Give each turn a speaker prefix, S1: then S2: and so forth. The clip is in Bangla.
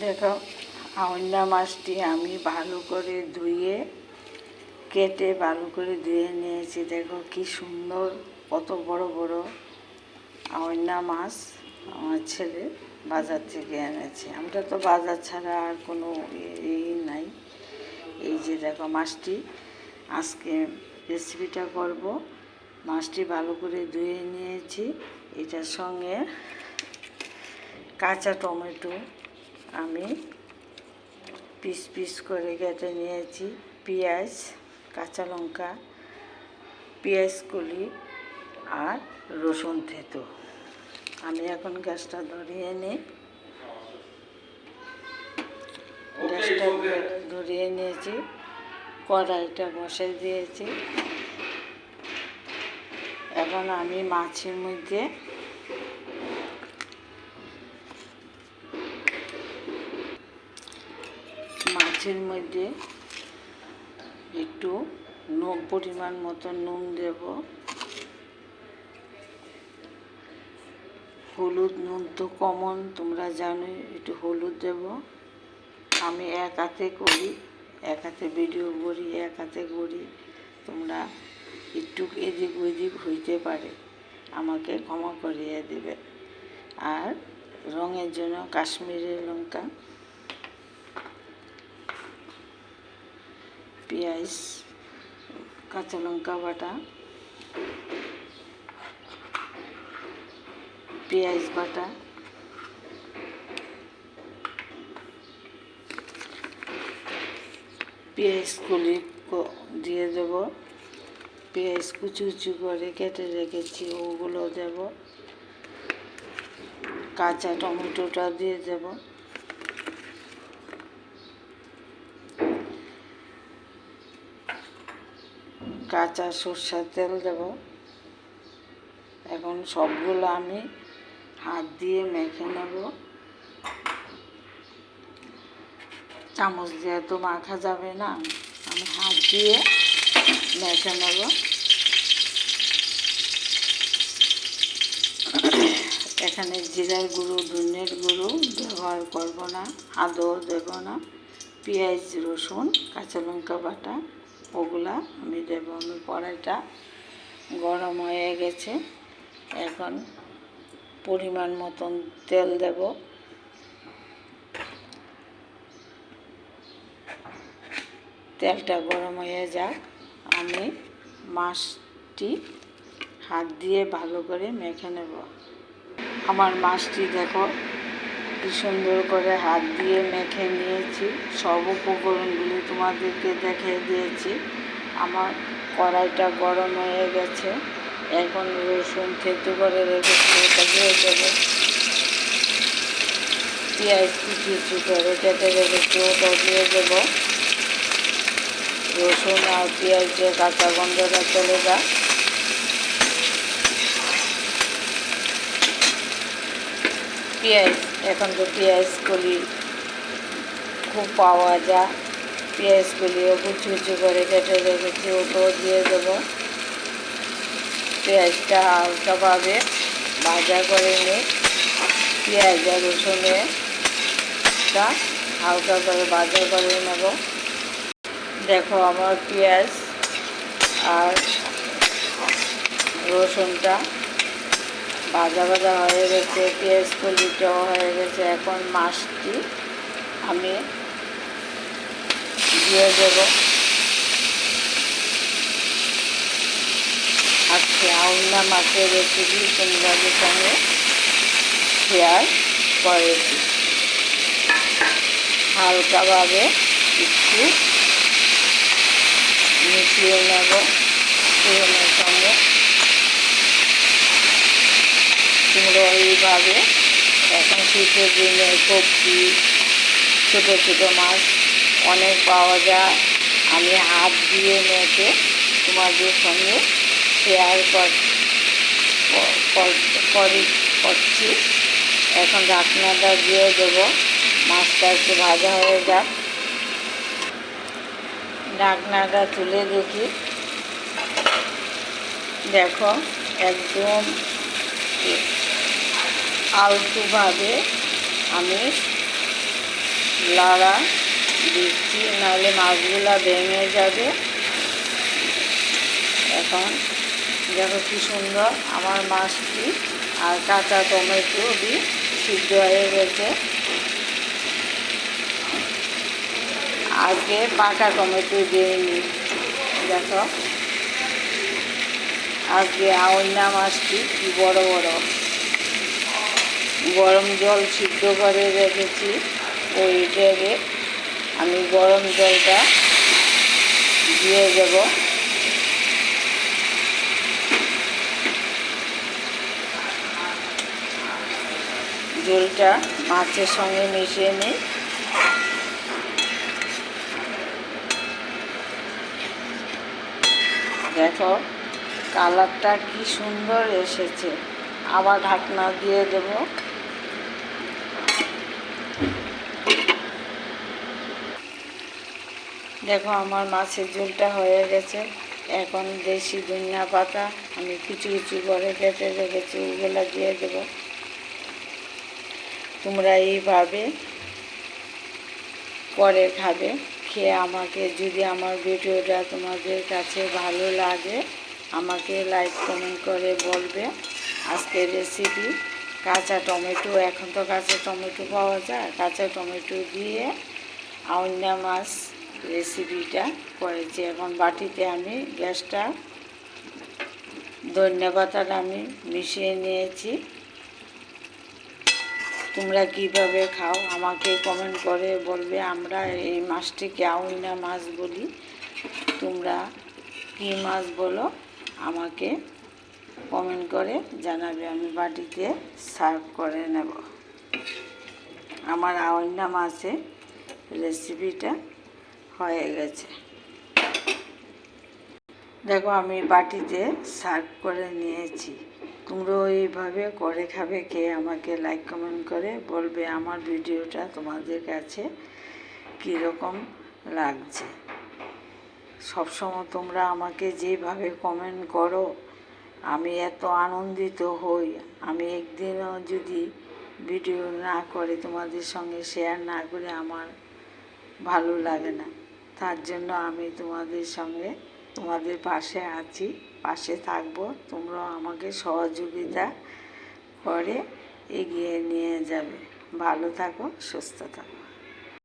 S1: দেখো আওনা মাছটি আমি ভালো করে ধুয়ে, কেটে ভালো করে ধুয়ে নিয়েছি। দেখো কি সুন্দর, কত বড় বড় আওনা মাছ আমার ছেলে বাজার থেকে এনেছে। আমরা তো বাজার ছাড়া আর কোনো এই নাই। এই যে দেখো মাছটি, আজকে রেসিপিটা করব। মাছটি ভালো করে ধুয়ে নিয়েছি। এটার সঙ্গে কাঁচা টমেটো আমি পিস পিস করে কেটে নিয়েছি। পেঁয়াজ কাঁচা লঙ্কা পেঁয়াজ কলি আর রসুন থেতো। আমি এখন গ্যাসটা ধরিয়ে নিই। গ্যাসটা ধরিয়ে নিয়েছি। কড়াইটা বসে দিয়েছি। এখন আমি মাছের মধ্যে মাছের মধ্যে একটু নুন, পরিমাণ মতো নুন দেব। হলুদ নুন তো কমন তোমরা জানো একটু হলুদ দেব। আমি এক হাতে করি, এক হাতে ভিডিও করি, এক হাতে করি, তোমরা একটু এদিক ওদিক হইতে পারে, আমাকে ক্ষমা করিয়ে দেবে। আর রঙের জন্য কাশ্মীরের লঙ্কা। পেঁয়াজ, কাঁচা লঙ্কা বাটা, পেঁয়াজ বাটা, পেঁয়াজ কলি দিয়ে দেব। পেঁয়াজ কুচু কুচু করে কেটে রেখেছি, ওগুলো দেব। কাঁচা টমেটোটা দিয়ে দেব। কাঁচা সর্ষের তেল দেব। এখন সবগুলো আমি হাত দিয়ে মেখে নেব। চামচ দিয়ে তো মাখা যাবে না, আমি হাত দিয়ে মেখে নেব। এখানে জিরার গুঁড়ো, ধনের গুঁড়ো ব্যবহার করব না আদৌ দেব না, পেঁয়াজ, রসুন, কাঁচা লঙ্কা বাটা। ওগুলা আমি দেব, আমি কড়াইটা গরম হয়ে গেছে। এখন পরিমাণ মতন তেল দেব। তেলটা গরম হয়ে যাক। আমি মাছটি হাত দিয়ে ভালো করে মেখে নেব। আমার মাছটি দেখো কি সুন্দর করে হাত দিয়ে মেখে নিয়েছি। সব উপকরণগুলি তোমাদেরকে দেখিয়ে দিয়েছি। আমার কড়াইটা গরম হয়ে গেছে। এখন রসুন থেতু করে রেখেছি ওটা দিয়ে দেবো। পেঁয়াজ কুচি করে কেটে রেখেছি ওটা দিয়ে দেবো। রসুন আর পেঁয়াজ দিয়ে কাঁচা গন্ধটা চলে যায় পেঁয়াজ এখন তো পেঁয়াজগুলি খুব পাওয়া যায়। পেঁয়াজগুলিও কুচি কুচি করে কেটে রেখেছি, ওটাও দিয়ে দেবো। পেঁয়াজটা হালকাভাবে ভাজা করে নিই। পেঁয়াজ আর রসুনেরটা হালকা করে ভাজা করে নেব। দেখো আমার পেঁয়াজ আর রসুনটা ভাজা ভাজা হয়ে গেছে পেঁয়াজ কলিটাও হয়ে গেছে। এখন মাছটি আমি দিয়ে দেব। আজকে আউনা মাছের রেসিপি তোমাদের সঙ্গে শেয়ার করেছি। হালকাভাবে একটু মিশিয়ে নেব পুরনের সঙ্গে এইভাবে এখন শীতের দিনে সবজি, ছোটো ছোটো মাছ অনেক পাওয়া যায়। আমি হাত দিয়ে মেখে তোমাদের সঙ্গে শেয়ার করি, করছি। এখন ঢাকনাটা দিয়ে দেবো। মাছটা একটু ভাজা হয়ে যাক। ঢাকনাটা তুলে দেখি। দেখো, একদম আলতুভাবে আমি লাড়া দিচ্ছি, নাহলে মাছগুলা ভেঙে যাবে। এখন দেখো কি সুন্দর আমার মাছটি আর কাঁচা টমেটো দিয়ে সিদ্ধ হয়ে গেছে। আজকে পাকা টমেটো দিয়ে নি দেখো। আজকে আওনা মাছটি কি বড় বড়। গরম জল সিদ্ধ করে রেখেছি ওই ডেগে আমি গরম জলটা দিয়ে দেব। জলটা মাছের সঙ্গে মিশিয়ে নিই। দেখো, কালারটা কি সুন্দর এসেছে। আবার ঢাকনা দিয়ে দেব। দেখো, আমার মাছের ঝোলটা হয়ে গেছে। এখন দেশি ধনিয়া পাতা, আমি কিছু কিছু করে কেটে রেখেছি, ওগুলো দিয়ে দেব। তোমরা এইভাবে করে খাবে। খেয়ে আমাকে, যদি আমার ভিডিওটা তোমাদের কাছে ভালো লাগে, আমাকে লাইক কমেন্ট করে বলবে। আজকের রেসিপি কাঁচা টমেটো, এখন তো কাঁচা টমেটো পাওয়া যায়। কাঁচা টমেটো দিয়ে আউন্না মাছ রেসিপিটা করেছি। এখন বাটিতে আমি গ্যাসটা ধন্যবাদটা আমি মিশিয়ে নিয়েছি। তোমরা কীভাবে খাও আমাকে কমেন্ট করে বলবে। আমরা এই মাছটিকে আউইনা মাছ বলি। তোমরা কী মাছ বলো আমাকে কমেন্ট করে জানাবে। আমি বাটিতে সার্ভ করে নেব। আমার আউইনা মাছের রেসিপিটা হয়ে গেছে। দেখো আমি বাটিতে সার্ভ করে নিয়েছি। তোমরাও এইভাবে করে খাবে, কে আমাকে লাইক কমেন্ট করে বলবে আমার ভিডিওটা তোমাদের কাছে কীরকম লাগছে। সবসময় তোমরা আমাকে যেভাবে কমেন্ট করো, আমি এত আনন্দিত হই। আমি একদিনও যদি ভিডিও না করে তোমাদের সঙ্গে শেয়ার না করে, আমার ভালো লাগে না। তার জন্য আমি তোমাদের সঙ্গে, তোমাদের পাশে আছি, পাশে থাকব। তোমরাও আমাকে সহযোগিতা করে এগিয়ে নিয়ে যাবে। ভালো থাকো, সুস্থ থাকো।